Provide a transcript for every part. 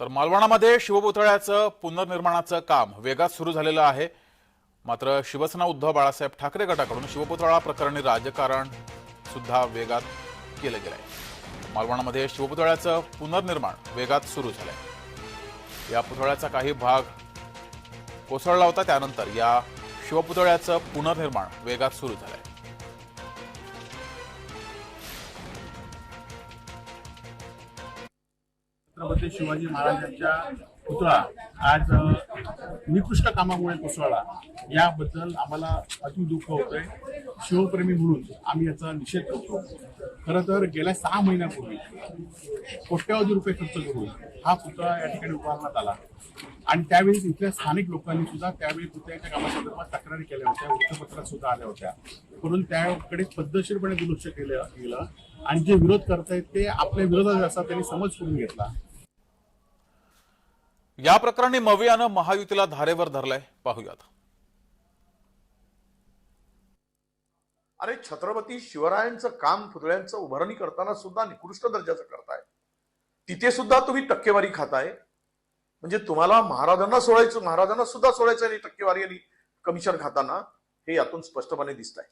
तर मालवणामध्ये शिवपुतळ्याचं पुनर्निर्माणाचं काम वेगात सुरू झालेलं आहे. मात्र शिवसेना उद्धव बाळासाहेब ठाकरे गटाकडून शिवपुतळा प्रकरणी राजकारण सुद्धा वेगात केलं गेलं आहे मालवणामध्ये शिवपुतळ्याचं पुनर्निर्माण वेगात सुरू झालंय. या पुतळ्याचा काही भाग कोसळला होता त्यानंतर या शिवपुतळ्याचं पुनर्निर्माण वेगात सुरू झालंय. छत्रपती शिवाजी महाराजांच्या पुतळा. आज निकृष्ट कामामुळे कोसळला. याबद्दल आम्हाला अति दुःख होतंय. शिवप्रेमी म्हणून आम्ही याचा निषेध करतो. खरं तर गेल्या सहा महिन्यापूर्वी कोट्यावधी रुपये खर्च करून हा पुतळा या ठिकाणी उभारण्यात आला. आणि त्यावेळी इथल्या स्थानिक लोकांनी सुद्धा त्यावेळी पुतळ्याच्या कामासंदर्भात तक्रारी केल्या होत्या वृत्तपत्रात सुद्धा आल्या होत्या. म्हणून त्याकडे पद्धतशीरपणे दुर्लक्ष केलं गेलं. आणि जे विरोध करतायत ते आपल्या विरोधात असा त्यांनी समज करून घेतला. या प्रकरणी मवियानं महायुतीला धारेवर धरलंय. पाहूयात. अरे छत्रपती शिवरायांचं काम पुतळ्यांचं उभारणी करताना सुद्धा निकृष्ट दर्जाचं करताय. तिथे सुद्धा तुम्ही टक्केवारी खाताय. म्हणजे तुम्हाला महाराजांना सोडायचं महाराजांना सुद्धा सोडायचं आणि टक्केवारी आणि कमिशन खाताना हे यातून स्पष्टपणे दिसत आहे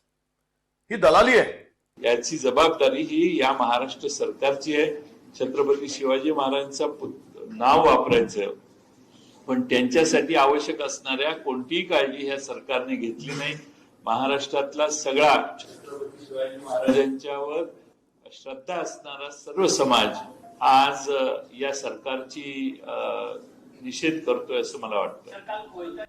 ही दलाली आहे. याची जबाबदारी ही या महाराष्ट्र सरकारची आहे. छत्रपती शिवाजी महाराजांचा नाव वापरायचं पण त्यांच्यासाठी आवश्यक असणाऱ्या कोणतीही काळजी ह्या सरकारने घेतली नाही. महाराष्ट्रातला सगळा छत्रपती शिवाजी महाराजांच्यावर श्रद्धा असणारा सर्व समाज आज या सरकारची निषेध करतोय असं मला वाटतं.